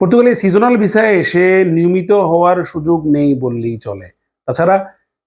পর্তুগালে সিজনাল ভিসায় এসে নিয়মিত হওয়ার সুযোগ নেই বললেই চলে। তাছাড়া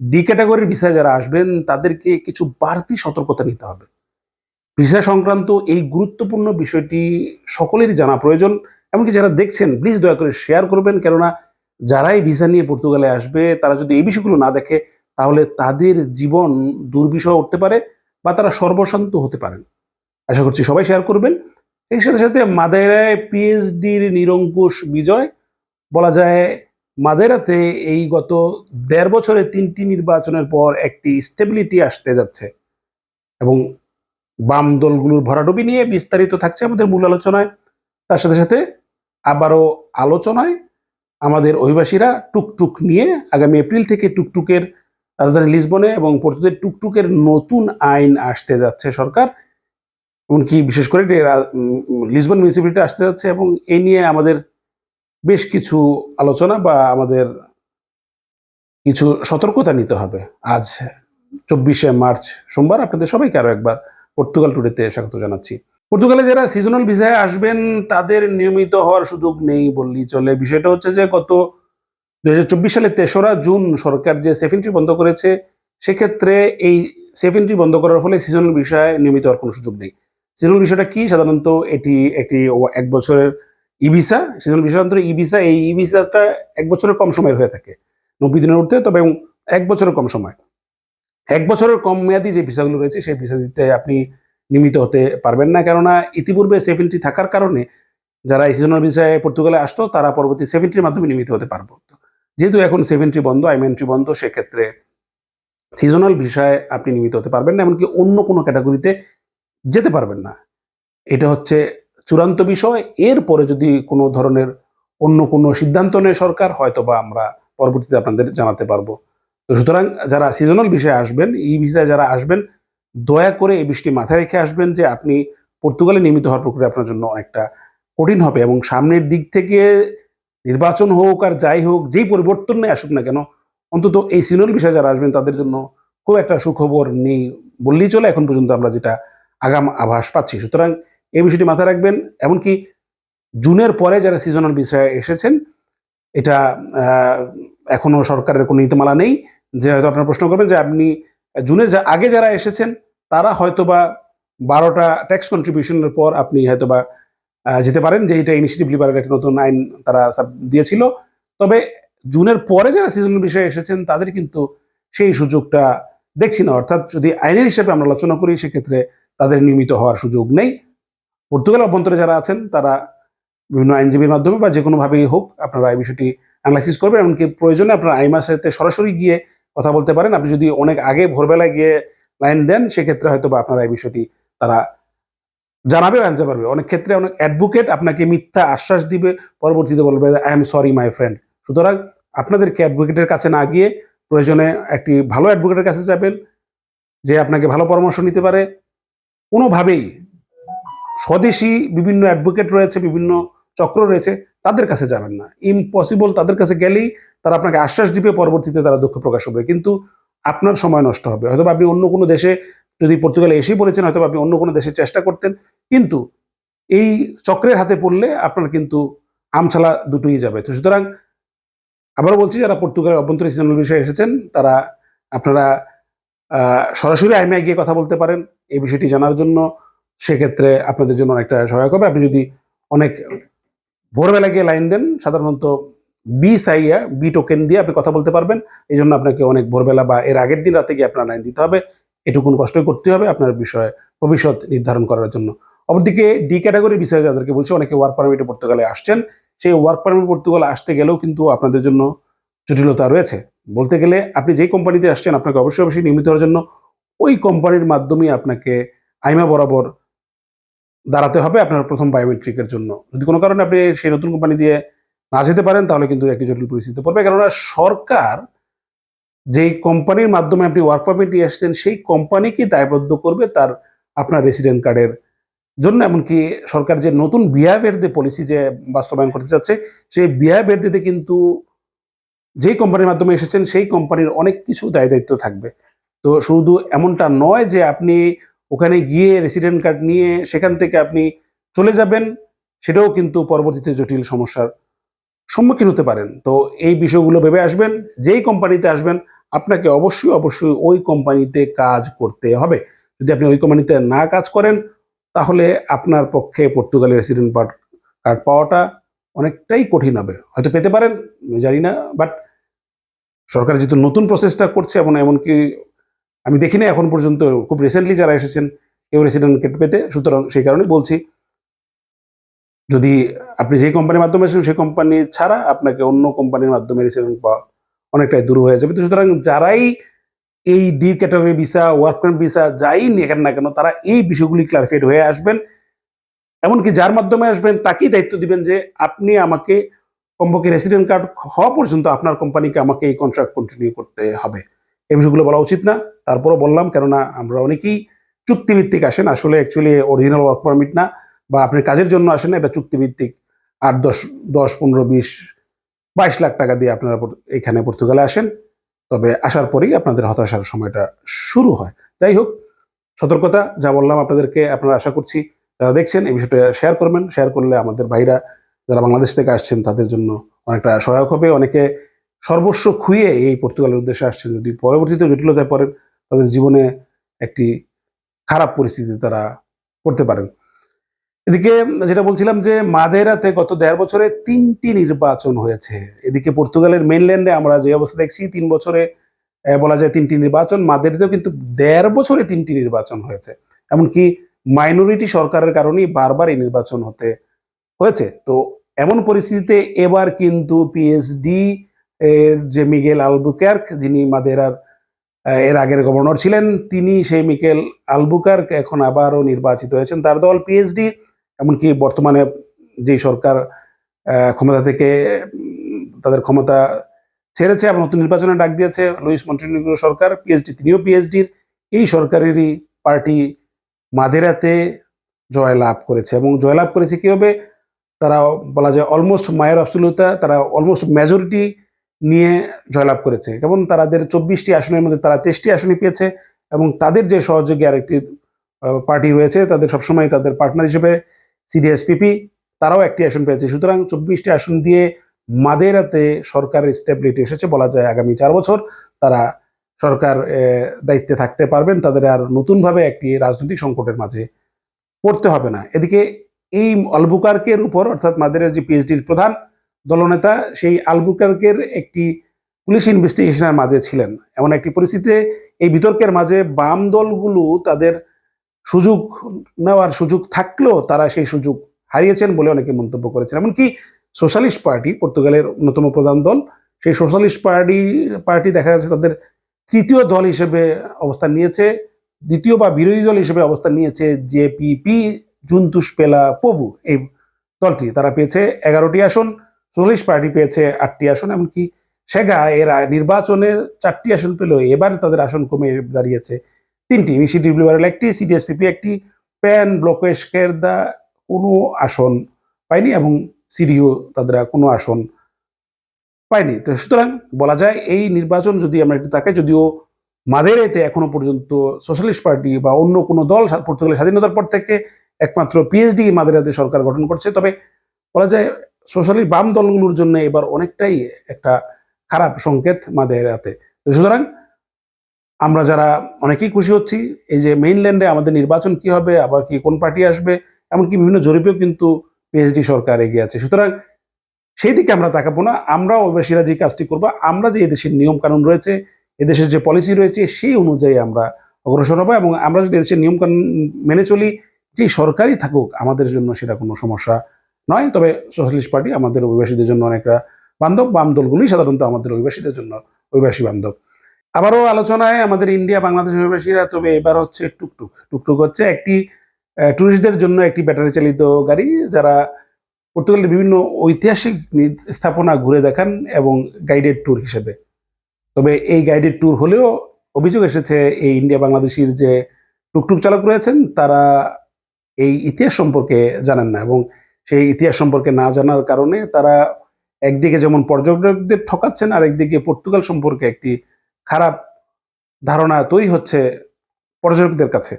ডি ক্যাটাগরির ভিসায় যারা আসবেন, তাদেরকে কিছু বাড়তি সতর্কতা নিতে হবে। ভিসা সংক্রান্ত এই গুরুত্বপূর্ণ বিষয়টি সকলেরই জানা প্রয়োজন, এমনকি যারা দেখছেন প্লিজ দয়া করে শেয়ার করবেন। কেননা, যারাই ভিসা নিয়ে পর্তুগালে আসবে, তারা যদি এই বিষয়গুলো না দেখে, তাহলে তাদের জীবন দুর্বিষহ উঠতে পারে বা তারা সর্বশান্ত হতে পারেন। আশা করছি সবাই শেয়ার করবেন। এর সাথে সাথে মাদেরায় পিএইচডির নিরঙ্কুশ বিজয়, বলা যায় মাদেরাতে এই গত দেড় বছরে তিনটি নির্বাচনের পর একটি স্টেবিলিটি আসতে যাচ্ছে এবং বাম দলগুলোর ভরাডুবি নিয়ে বিস্তারিত থাকছে আমাদের মূল আলোচনায়। তার সাথে সাথে আবারও আলোচনায় আমাদের অভিবাসীরা টুকটুক নিয়ে আগামী এপ্রিল থেকে টুকটুকের রাজধানী লিসবনে এবং পর্তুদের টুকটুকের নতুন আইন আসতে যাচ্ছে সরকার। এমনকি বিশেষ করে লিসবন মিউনিসিপ্যালিটি আসতে যাচ্ছে এবং এই নিয়ে আমাদের বেশ কিছু আলোচনা বা আমাদের কিছু সতর্কতা নিতে হবে। আজ চব্বিশে মার্চ সোমবার আপনাদের সবাইকে আরও একবার পর্তুগাল টুডেতে স্বাগত জানাচ্ছি। পর্তুগালে যারা সিজনাল ভিসায় আসবেন, তাদের নিয়মিত হওয়ার সুযোগ নেই বললেই চলে। বিষয়টা হচ্ছে যে, গত দুই সালে তেসরা জুন সরকার যে সেফিনটি বন্ধ করেছে, সেক্ষেত্রে এই সেফিনটি বন্ধ করার ফলে সিজনাল বিষয়ে নিয়মিত হওয়ার কোনো সুযোগ নেই। সিজনাল বিষয়টা কি? সাধারণত এটি একটি এক বছরের ই ভিসা বিষয় ভিসা এই ই ভিসাটা এক বছরের কম সময়ের হয়ে থাকে। নব্বই দিনের ঊর্ধ্বে তবে এক বছরের কম সময়। এক বছরের কম মেয়াদি যে ভিসাগুলো রয়েছে, সেই ভিসা দিতে আপনি নিয়মিত হতে পারবেন না। কেননা ইতিপূর্বে সেফিনটি থাকার কারণে যারা সিজনাল ভিসায় পর্তুগালে আসতো, তারা পরবর্তী সেভেন্টির মাধ্যমে নিয়মিত হতে পারব যেহেতু এখন সেভেন্টি বন্ধ আইমেন্ট্রি বন্ধ, সেক্ষেত্রে সিজনাল ভিসায় আপনি নিয়মিত হতে পারবেন না। এমনকি অন্য কোনো ক্যাটাগরিতে যেতে পারবেন না। এটা হচ্ছে চূড়ান্ত বিষয়। এরপরে যদি কোনো ধরনের অন্য কোনো সিদ্ধান্ত নেয় সরকার, হয়তো বা আমরা পরবর্তীতে আপনাদের জানাতে পারব। তো সুতরাং যারা সিজনাল বিষয়ে আসবেন, এই বিষয়ে যারা আসবেন, দয়া করে এই বিষয়টি মাথায় রেখে আসবেন যে আপনি পর্তুগালে নিয়মিত হওয়ার প্রক্রিয়া আপনার জন্য অনেকটা কঠিন হবে এবং সামনের দিক থেকে নির্বাচন হোক আর যাই হোক, যেই পরিবর্তন নেই আসুক না কেন, অন্তত এই সিজনাল বিষয়ে যারা আসবেন তাদের জন্য খুব একটা সুখবর নেই বললেই চলে। এখন পর্যন্ত আমরা যেটা আগাম আভাস পাচ্ছি। সুতরাং এই বিষয়টি মাথায় রাখবেন এমনকি জুনের পরে যারা সিজনাল বিষয়ে এসেছেন এটা আহ, এখনও সরকারের কোনো নীতিমালা নেই যে হয়তো আপনারা প্রশ্ন করবেন যে আপনি জুনের যা আগে যারা এসেছেন তারা হয়তোবা বারোটা ট্যাক্স কন্ট্রিবিউশনের পর আপনি হয়তোবা আহ, যেতে পারেন যে এটা ইনিশিয়েটিভ লিবারের একটা নতুন আইন তারা দিয়েছিল। তবে জুনের পরে যারা সিজনাল বিষয়ে এসেছেন তাদের কিন্তু সেই সুযোগটা দেখছি না। অর্থাৎ যদি আইনের হিসেবে আমরা আলোচনা করি সেক্ষেত্রে তাদের নিয়মিত হওয়ার সুযোগ নেই। পর্তুগাল অভ্যন্তরে যারা আছেন, তারা বিভিন্ন আইনজীবীর মাধ্যমে বা যে কোনোভাবেই হোক আপনারা এই বিষয়টি অ্যানালাইসিস করবেন, এমনকি প্রয়োজনে আপনারা আইমার সাথে সরাসরি গিয়ে কথা বলতে পারেন। আপনি যদি অনেক আগে ভোরবেলায় গিয়ে লাইন দেন, সেক্ষেত্রে হয়তো বা আপনারা এই বিষয়টি তারা জানাবে জানতে পারবে। অনেক ক্ষেত্রে অনেক অ্যাডভোকেট আপনাকে মিথ্যা আশ্বাস দিবে, পরবর্তীতে বলবে I am sorry my friend সুতরাং আপনাদেরকে অ্যাডভোকেটের কাছে না গিয়ে প্রয়োজনে একটি ভালো অ্যাডভোকেটের কাছে যাবেন, যে আপনাকে ভালো পরামর্শ নিতে পারে। কোনোভাবেই স্বদেশি বিভিন্ন অ্যাডভোকেট রয়েছে, বিভিন্ন চক্র রয়েছে, তাদের কাছে যাবেন না। ইম্পসিবল তাদের কাছে গেলেই তারা আপনাকে আশ্বাস দিবে, পরবর্তীতে তারা দুঃখ প্রকাশ হবে কিন্তু আপনার সময় নষ্ট হবে। হয়তো আপনি অন্য কোনো দেশে, যদি পর্তুগালে এসেই পড়েছেন হয়তো আপনি অন্য কোনো দেশে চেষ্টা করতেন, কিন্তু এই চক্রের হাতে পড়লে আপনার কিন্তু আমছালা দুটোই যাবে। তো সুতরাং আবারও বলছি, যারা পর্তুগালের অভ্যন্তরীণ বিষয়ে এসেছেন, তারা আপনারা সরাসরি আইমে গিয়ে কথা বলতে পারেন এই বিষয়টি জানার জন্য। সেক্ষেত্রে আপনাদের জন্য অনেকটা সহায়ক হবে। আপনি যদি অনেক ভোরবেলা গিয়ে লাইন দেন, সাধারণত বি সাইয়া বি টোকেন দিয়ে আপনি কথা বলতে পারবেন। এই জন্য আপনাকে অনেক ভোরবেলা বা এর আগের দিন রাতে গিয়ে আপনার লাইন দিতে হবে। এটুকুন কষ্টই করতে হবে আপনার বিষয়ে ভবিষ্যৎ নির্ধারণ করার জন্য। অপরদিকে ডি ক্যাটাগরির বিষয়ে যাদেরকে বলছি, অনেকে ওয়ার্ক পারমিটে পর্তুগালে আসছেন। সেই ওয়ার্ক পারমিট পর্তুগালে আসতে গেলেও কিন্তু আপনাদের জন্য জটিলতা রয়েছে। বলতে গেলে আপনি যেই কোম্পানিতে আসছেন, আপনাকে অবশ্যই অবশ্যই নিয়মিত হওয়ার জন্য ওই কোম্পানির মাধ্যমেই আপনাকে আইমা বরাবর দাঁড়াতে হবে আপনার প্রথম বায়োমেট্রিকের জন্য। যদি কোনো কারণে আপনি সেই নতুন কোম্পানি দিয়ে না যেতে পারেন, তাহলে কিন্তু একটি জটিল পরিস্থিতি পড়বে। কেননা সরকার যেই কোম্পানির মাধ্যমে আপনি ওয়ার্ক পারমিট নিয়ে আসছেন সেই কোম্পানিকে দায়বদ্ধ করবে তার আপনার রেসিডেন্ট কার্ডের জন্য? এমনকি সরকার যে নতুন বিহেভিয়ার দিয়ে পলিসি যে বাস্তবায়ন করতে চাচ্ছে, সেই বিহেভিয়ার দিতে কিন্তু যেই কোম্পানির মাধ্যমে এসেছেন, সেই কোম্পানির অনেক কিছু দায় দায়িত্ব থাকবে। তো শুধু এমনটা নয় যে আপনি ওখানে গিয়ে রেসিডেন্ট কার্ড নিয়ে সেখান থেকে আপনি চলে যাবেন, সেটাও কিন্তু পরবর্তীতে জটিল সমস্যার সম্মুখীন হতে পারেন। তো এই বিষয়গুলো ভেবে আসবেন, যেই কোম্পানিতে আসবেন, আপনাকে অবশ্যই অবশ্যই ওই কোম্পানিতে কাজ করতে হবে। যদি আপনি ওই কোম্পানিতে না কাজ করেন, তাহলে আপনার পক্ষে পর্তুগালের রেসিডেন্ট কার্ড পাওয়াটা অনেকটাই কঠিন হবে। হয়তো পেতে পারেন জানি না বাট সরকার যেহেতু নতুন প্রসেসটা করছে এবং এমনকি আমি দেখিনি এখন পর্যন্ত, খুব রিসেন্টলি যারা এসেছেন, কেউ রেসিডেন্ট কার্ড পেতে, সুতরাং সেই কারণেই বলছি, যদি আপনি যে কোম্পানির মাধ্যমে এসেছেন, সেই কোম্পানি ছাড়া আপনাকে অন্য কোম্পানির মাধ্যমে রেসিডেন্ট পাওয়া অনেকটাই দূর হয়ে যাবে। তো সুতরাং যারাই এই D category visa work visa যাই নিয়ে না কেন, তারা এই বিষয়গুলি ক্লারিফাইড হয়ে আসবেন। এমনকি যার মাধ্যমে আসবেন তাকেই দায়িত্ব দিবেন যে আপনি আমাকে কমপক্ষে রেসিডেন্ট কার্ড হওয়া পর্যন্ত আপনার কোম্পানিকে আমাকে এই কন্ট্রাক্ট কন্টিনিউ করতে হবে। এই বিষয়গুলো বলা উচিত না। তারপরও বললাম, কেননা আমরা অনেকেই চুক্তিভিত্তিক আসেন। আসলে অ্যাকচুয়ালি অরিজিনাল ওয়ার্ক পারমিট না বা আপনি কাজের জন্য আসেন এটা চুক্তিভিত্তিক। আট, দশ দশ, পনেরো, বিশ, বাইশ লাখ টাকা দিয়ে আপনারা এখানে পর্তুগালে আসেন। তবে আসার পরেই আপনাদের হতাশার সময়টা শুরু হয়। যাই হোক, সতর্কতা, যা বললাম আপনাদেরকে, আপনারা আশা করছি যারা দেখছেন, এই বিষয়টা শেয়ার করবেন। শেয়ার করলে আমাদের ভাইরা যারা বাংলাদেশ থেকে আসছেন, তাদের জন্য অনেকটা সহায়ক হবে। অনেকে সর্বস্ব খুঁয়ে এই পর্তুগালের উদ্দেশ্যে আসছেন। যদি পরবর্তীতে জটিলতায় পড়েন, তাদের জীবনে একটি খারাপ পরিস্থিতি তারা করতে পারেন। এদিকে যেটা বলছিলাম যে, মাদেরাতে গত দেড় বছরে তিনটি নির্বাচন হয়েছে। এদিকে পর্তুগালের মেনল্যান্ডে আমরা যে অবস্থা দেখছি, তিন বছরে বলা যায় তিনটি নির্বাচন। মাদেরিতেও কিন্তু দেড় বছরে তিনটি নির্বাচন হয়েছে। এমনকি মাইনরিটি সরকারের কারণেই বারবার এই নির্বাচন হতে হয়েছে। তো এমন পরিস্থিতিতে এবার কিন্তু পিএইচডি এর যে মিগেল আলবুকার্ক, যিনি মাদেরার এর আগের গভর্নর ছিলেন, তিনি সেই মিকেল আলবুকার্ক এখন আবারও নির্বাচিত হয়েছেন। তার দল পিএইচডি এমনকি বর্তমানে যে সরকার ক্ষমতা থেকে তাদের ক্ষমতা ছেড়েছে এবং নতুন নির্বাচনে ডাক দিয়েছে, লুইস মন্টিনিগ্রো সরকার পিএইচডি তিনিও পিএইচডির এই সরকারেরই পার্টি মাদেরাতে জয়লাভ করেছে এবং জয়লাভ করেছে কীভাবে? তারা বলা যায় অলমোস্ট মায়ের অবসলুতা তারা অলমোস্ট মেজরিটি নিয়ে জয়লাভ করেছে যেমন তাদের চব্বিশটি আসনের মধ্যে তারা তেইশটি আসনই পেয়েছে এবং তাদের যে সহযোগী আরেকটি পার্টি রয়েছে, তাদের সবসময় তাদের পার্টনার হিসেবে সিডিএসপিপি তারাও একটি আসন পেয়েছে। সুতরাং চব্বিশটি আসন দিয়ে মাদেরাতে সরকারের স্টেবিলিটি এসেছে বলা যায় আগামী চার বছর তারা সরকার দায়িত্বে থাকতে পারবেন, তাদের আর নতুনভাবে একটি রাজনৈতিক সংকটের মাঝে পড়তে হবে না। এদিকে এই আলবুকার্কের উপর, অর্থাৎ মাদেরের যে পিএইচডির প্রধান দলনেতা, সেই আলবুকার্কের একটি পুলিশ ইনভেস্টিগেশনের মাঝে ছিলেন। এমন একটি পরিস্থিতিতে এই বিতর্কের মাঝে বাম দলগুলো তাদের সুযোগ নেওয়ার সুযোগ থাকলেও তারা সেই সুযোগ হারিয়েছেন বলে অনেকে মন্তব্য করেছেন। এমনকি সোশ্যালিস্ট পার্টি, পর্তুগালের অন্যতম প্রধান দল, সেই সোশ্যালিস্ট পার্টি পার্টি দেখা যাচ্ছে তাদের তৃতীয় দল হিসেবে অবস্থান নিয়েছে, দ্বিতীয় বা বিরোধী দল হিসেবে অবস্থান নিয়েছে জেপিপি জুন্তুস পেলা, পভু। এই দলটি তারা পেয়েছে এগারোটি আসন, চল্লিশ পার্টি পেয়েছে আটটি আসন, এমনকি সেগা এরা নির্বাচনে চারটি আসন পেল এবার তাদের আসন কমে দাঁড়িয়েছে তিনটি। সিডিডব্লিউআর একটি সিডিএসপিপি একটি, প্যান ব্লকেশকের দা কোনো আসন পায়নি এবং সিডিও তাদের কোনো আসন পায়নি তো সুতরাং বলা যায় এই নির্বাচন যদি আমরা একটু তাকাই, যদিও মাদেরেতে এখনও পর্যন্ত সোশ্যালিস্ট পার্টি বা অন্য কোনো দল পর্তুগালের স্বাধীনতার পর থেকে একমাত্র পিএইচডি মাদেরাতে সরকার গঠন করছে। তবে বলা যায় সোশ্যালিস্ট বাম দলগুলোর জন্য এবার অনেকটাই একটা খারাপ সংকেত মাদেরাতে তো সুতরাং আমরা যারা অনেকেই খুশি হচ্ছি, এই যে মেইনল্যান্ডে আমাদের নির্বাচন কি হবে, আবার কি কোন পার্টি আসবে, এমনকি বিভিন্ন জরিপেও কিন্তু পিএইচডি সরকার এগিয়ে আছে। সুতরাং সেই দিকে আমরা তাকাবো না। আমরা অভিবাসীরা যে কাজটি করব, আমরা যে এদেশের নিয়ম কানুন রয়েছে, এদেশের যে পলিসি রয়েছে, সেই অনুযায়ী আমরা অগ্রসর হব এবং আমরা যদি এদেশের নিয়ম কানুন মেনে চলি, যে সরকারই থাকুক, আমাদের জন্য সেটা কোনো সমস্যা নয়। তবে সোশ্যালিস্ট পার্টি আমাদের অভিবাসীদের জন্য অনেকটা বান্ধব। বাম দলগুলোই সাধারণত আমাদের অভিবাসীদের জন্য অভিবাসী বান্ধব। আবারও আলোচনায় আমাদের ইন্ডিয়া, বাংলাদেশ অভিবাসীরা, তবে এবার হচ্ছে টুকটুক। টুকটুক হচ্ছে একটি ট্যুরিস্টদের জন্য একটি ব্যাটারি চালিত গাড়ি, যারা পর্তুগালের বিভিন্ন ঐতিহাসিক স্থাপনা ঘুরে দেখান এবং গাইডেড ট্যুর হিসেবে। তবে এই গাইডেড ট্যুর হলেও অভিযোগ এসেছে, এই ইন্ডিয়া বাংলাদেশির যে টুকটুক চালক রয়েছেন, তারা এই ইতিহাস সম্পর্কে জানেন না এবং সেই ইতিহাস সম্পর্কে না জানার কারণে তারা একদিকে যেমন পর্যটকদের ঠকাচ্ছেন আর একদিকে পর্তুগাল সম্পর্কে একটি খারাপ ধারণা তৈরি হচ্ছে পর্যটকদের কাছে।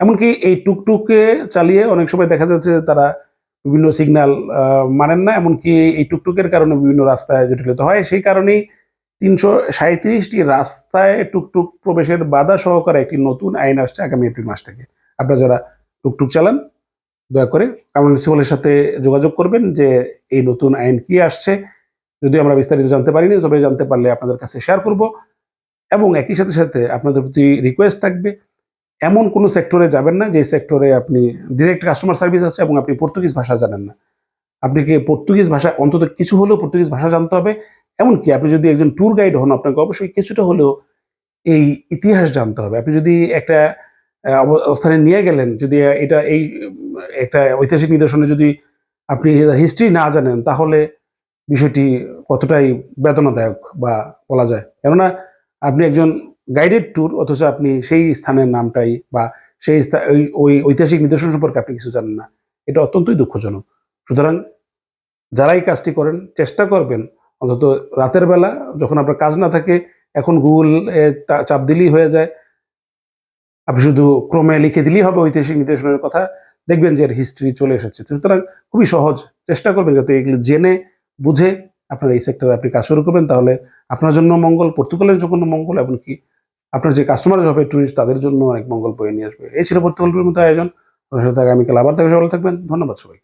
এমনকি এই টুকটুকে চালিয়ে অনেক সময় দেখা যাচ্ছে তারা বিভিন্ন সিগন্যাল মানেন না, এমনকি এই টুকটুকের কারণে বিভিন্ন রাস্তায় জটিলতা হয়। সেই কারণেই তিনশো সাঁত্রিশটি রাস্তায় টুকটুক প্রবেশের বাধা সহকারে একটি নতুন আইন আসছে আগামী এপ্রিল মাস থেকে। আপনারা যারা টুকটুক চালান, দয়া করে মিউনিসিপালের সাথে যোগাযোগ করবেন যে এই নতুন আইন কি আসছে। যদি আমরা বিস্তারিত জানতে পারিনি, তবে জানতে পারলে আপনাদের কাছে শেয়ার করব। এবং একই সাথে সাথে আপনাদের প্রতি রিকোয়েস্ট থাকবে এমন কোনো সেক্টরে যাবেন না, যে সেক্টরে আপনি ডিরেক্ট কাস্টমার সার্ভিস আছে এবং আপনি পর্তুগিজ ভাষা জানেন না। আপনি কি পর্তুগিজ ভাষা, অন্তত কিছু হলেও পর্তুগিজ ভাষা জানতে হবে। এমনকি আপনি যদি একজন ট্যুর গাইড হন, আপনাকে অবশ্যই কিছুটা হলেও এই ইতিহাস জানতে হবে। আপনি যদি একটা অব- অবস্থানে নিয়ে গেলেন, যদি এটা এই, একটা ঐতিহাসিক নিদর্শনে যদি আপনি হিস্ট্রি না জানেন, তাহলে বিষয়টি কতটাই বেদনাদায়ক বা বলা যায়। কেননা আপনি একজন গাইডেড ট্যুর অথচ আপনি সেই স্থানের নামটাই বা সেই ওই- ঐতিহাসিক নিদর্শন সম্পর্কে আপনি কিছু জানেন না। এটা অত্যন্তই দুঃখজনক। সুতরাং যারাই কাজটি করেন, চেষ্টা করবেন অন্তত রাতের বেলা যখন আপনার কাজ না থাকে, এখন গুগল চাপ দিলেই হয়ে যায়। আপনি শুধু ক্রমে লিখে দিলেই হবে ঐতিহাসিক নিদর্শনের কথা, দেখবেন যে এর হিস্ট্রি চলে এসেছে। সুতরাং খুবই সহজ, চেষ্টা করবেন যাতে এগুলো জেনে, বুঝে আপনার এই সেক্টরে আপনি কাজ শুরু করবেন। তাহলে আপনার জন্য মঙ্গল, পর্তুগালের জন্য মঙ্গল, এমনকি আপনার যে কাস্টমার হবে ট্যুরিস্ট তাদের জন্য অনেক মঙ্গল বয়ে নিয়ে আসবে। এই ছিল পর্তুগালের মতো আয়োজন। সাথে আগামীকাল আবার থেকে ভালো থাকবেন। ধন্যবাদ সবাই